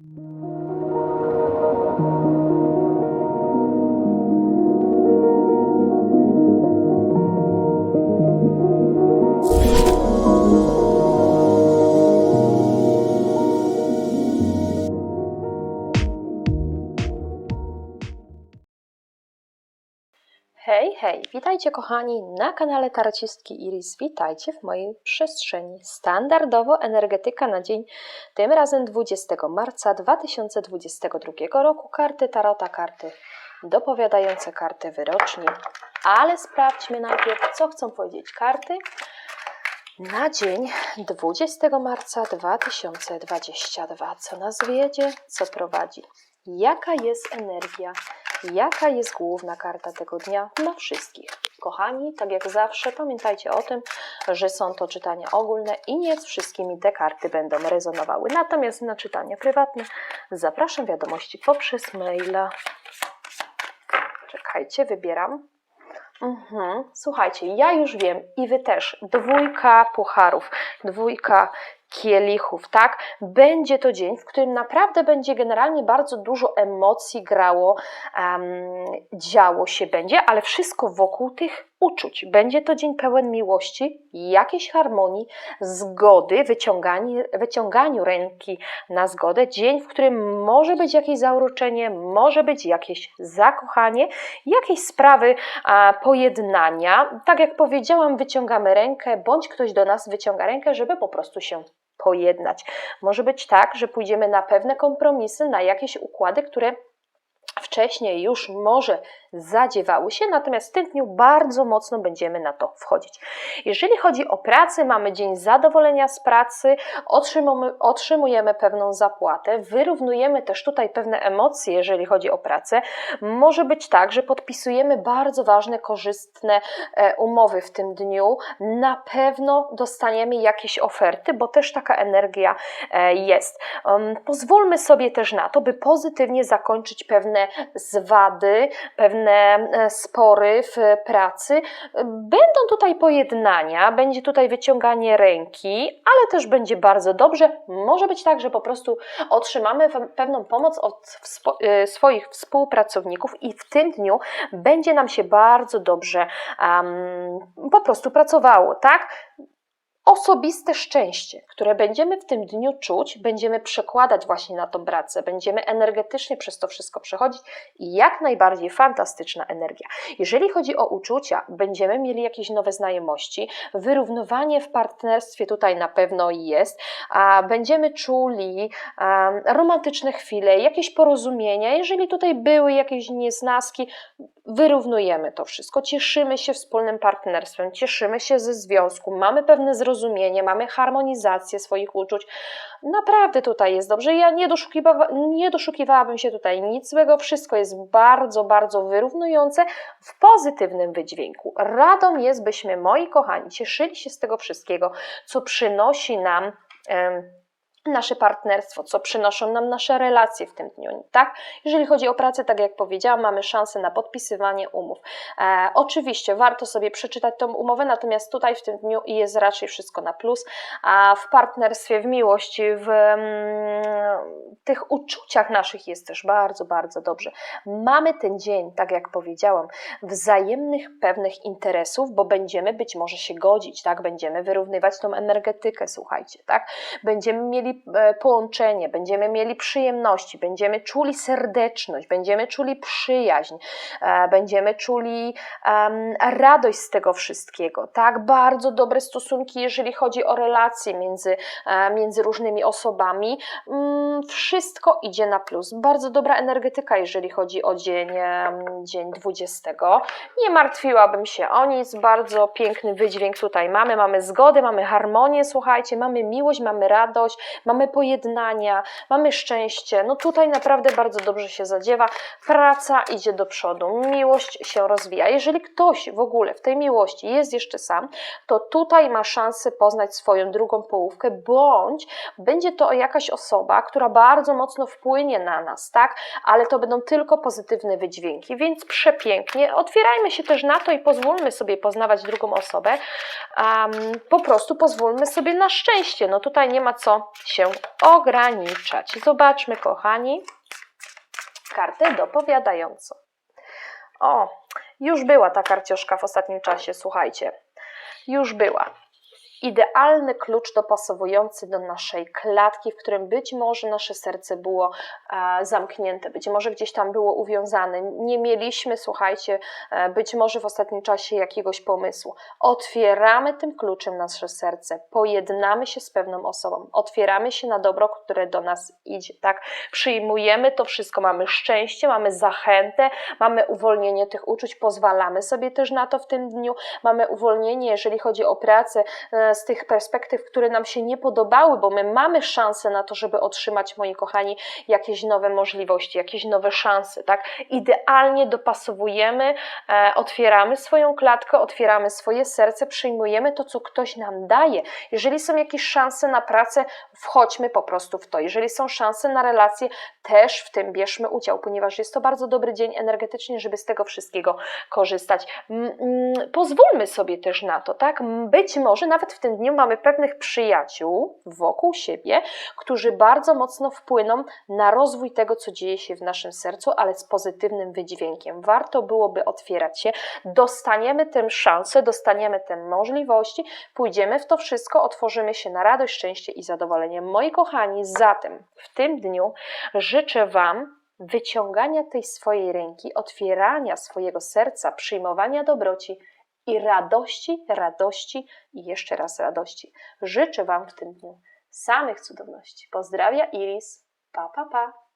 Hej, hej, witajcie kochani na kanale Tarcistki Iris. Witajcie w mojej przestrzeni. Standardowo energetyka na dzień, tym razem 20 marca 2022 roku. Karty Tarota, karty dopowiadające, karty wyroczni. Ale sprawdźmy najpierw, co chcą powiedzieć karty na dzień 20 marca 2022. Co nas wiedzie, co prowadzi, jaka jest energia, jaka jest główna karta tego dnia dla wszystkich. Kochani, tak jak zawsze, pamiętajcie o tym, że są to czytania ogólne i nie z wszystkimi te karty będą rezonowały. Natomiast na czytanie prywatne zapraszam wiadomości poprzez maila. Czekajcie, wybieram. Mhm. Słuchajcie, ja już wiem i wy też. Dwójka pucharów, dwójka kielichów, tak? Będzie to dzień, w którym naprawdę będzie generalnie bardzo dużo emocji grało, em, działo się będzie, ale wszystko wokół tych uczuć. Będzie to dzień pełen miłości, jakiejś harmonii, zgody, wyciąganiu ręki na zgodę. Dzień, w którym może być jakieś zauroczenie, może być jakieś zakochanie, jakieś sprawy a, pojednania. Tak jak powiedziałam, wyciągamy rękę, bądź ktoś do nas wyciąga rękę, żeby po prostu się pojednać. Może być tak, że pójdziemy na pewne kompromisy, na jakieś układy, które wcześniej już może zadziewały się, natomiast w tym dniu bardzo mocno będziemy na to wchodzić. Jeżeli chodzi o pracę, mamy dzień zadowolenia z pracy, otrzymujemy, pewną zapłatę, wyrównujemy też tutaj pewne emocje, jeżeli chodzi o pracę. Może być tak, że podpisujemy bardzo ważne, korzystne e, umowy w tym dniu. Na pewno dostaniemy jakieś oferty, bo też taka energia e, jest. Pozwólmy sobie też na to, by pozytywnie zakończyć pewne zwady, pewne e, spory w pracy. Będą tutaj pojednania, będzie tutaj wyciąganie ręki, ale też będzie bardzo dobrze. Może być tak, że po prostu otrzymamy pewną pomoc od e, swoich współpracowników i w tym dniu będzie nam się bardzo dobrze um, po prostu pracowało, tak? Osobiste szczęście, które będziemy w tym dniu czuć, będziemy przekładać właśnie na tą pracę, będziemy energetycznie przez to wszystko przechodzić i jak najbardziej fantastyczna energia. Jeżeli chodzi o uczucia, będziemy mieli jakieś nowe znajomości, wyrównywanie w partnerstwie tutaj na pewno jest, a będziemy czuli romantyczne chwile, jakieś porozumienia, jeżeli tutaj były jakieś niesnaski, wyrównujemy to wszystko, cieszymy się wspólnym partnerstwem, cieszymy się ze związku, mamy pewne zrozumienie, mamy harmonizację swoich uczuć. Naprawdę tutaj jest dobrze. Ja nie, doszukiwa, nie doszukiwałabym się tutaj nic złego, wszystko jest bardzo, bardzo wyrównujące w pozytywnym wydźwięku. Radą jest, byśmy, moi kochani, cieszyli się z tego wszystkiego, co przynosi nam. Nasze partnerstwo, co przynoszą nam nasze relacje w tym dniu, tak? Jeżeli chodzi o pracę, tak jak powiedziałam, mamy szansę na podpisywanie umów. E, oczywiście warto sobie przeczytać tą umowę, natomiast tutaj w tym dniu jest raczej wszystko na plus, a w partnerstwie, w miłości, w mm, tych uczuciach naszych jest też bardzo, bardzo dobrze. Mamy ten dzień, tak jak powiedziałam, wzajemnych pewnych interesów, bo będziemy być może się godzić, tak? Będziemy wyrównywać tą energetykę, słuchajcie, tak? Będziemy mieli e, połączenie, będziemy mieli przyjemności, będziemy czuli serdeczność, będziemy czuli przyjaźń, e, będziemy czuli radość z tego wszystkiego, tak? Bardzo dobre stosunki, jeżeli chodzi o relacje między, e, między różnymi osobami. Mm, Wszystko idzie na plus. Bardzo dobra energetyka, jeżeli chodzi o dzień, dzień 20. Nie martwiłabym się o nic, bardzo piękny wydźwięk tutaj mamy. Mamy zgodę, mamy harmonię, słuchajcie, mamy miłość, mamy radość, mamy pojednania, mamy szczęście. No tutaj naprawdę bardzo dobrze się zadziewa. Praca idzie do przodu, miłość się rozwija. Jeżeli ktoś w ogóle w tej miłości jest jeszcze sam, to tutaj ma szansę poznać swoją drugą połówkę, bądź będzie to jakaś osoba, która bardzo mocno wpłynie na nas, tak? Ale to będą tylko pozytywne wydźwięki, więc przepięknie. Otwierajmy się też na to i pozwólmy sobie poznawać drugą osobę. Um, po prostu pozwólmy sobie na szczęście. No tutaj nie ma co się ograniczać. Zobaczmy, kochani, kartę dopowiadającą. O, już była ta karcioszka w ostatnim czasie, słuchajcie. Już była. Idealny klucz dopasowujący do naszej klatki, w którym być może nasze serce było e, zamknięte, być może gdzieś tam było uwiązane. Nie mieliśmy, słuchajcie, e, być może w ostatnim czasie jakiegoś pomysłu. Otwieramy tym kluczem nasze serce, pojednamy się z pewną osobą, otwieramy się na dobro, które do nas idzie, tak? Przyjmujemy to wszystko, mamy szczęście, mamy zachętę, mamy uwolnienie tych uczuć, pozwalamy sobie też na to w tym dniu, mamy uwolnienie, jeżeli chodzi o pracę, e, z tych perspektyw, które nam się nie podobały, bo my mamy szansę na to, żeby otrzymać, moi kochani, jakieś nowe możliwości, jakieś nowe szanse, tak? Idealnie dopasowujemy, e, otwieramy swoją klatkę, otwieramy swoje serce, przyjmujemy to, co ktoś nam daje. Jeżeli są jakieś szanse na pracę, wchodźmy po prostu w to. Jeżeli są szanse na relacje, też w tym bierzmy udział, ponieważ jest to bardzo dobry dzień energetycznie, żeby z tego wszystkiego korzystać. Mm, Pozwólmy sobie też na to, tak? Być może nawet w tym dniu mamy pewnych przyjaciół wokół siebie, którzy bardzo mocno wpłyną na rozwój tego, co dzieje się w naszym sercu, ale z pozytywnym wydźwiękiem. Warto byłoby otwierać się, dostaniemy tę szansę, dostaniemy te możliwości, pójdziemy w to wszystko, otworzymy się na radość, szczęście i zadowolenie. Moi kochani, zatem w tym dniu życzę Wam wyciągania tej swojej ręki, otwierania swojego serca, przyjmowania dobroci i radości, radości i jeszcze raz radości. Życzę Wam w tym dniu samych cudowności. Pozdrawia Iris. Pa, pa, pa.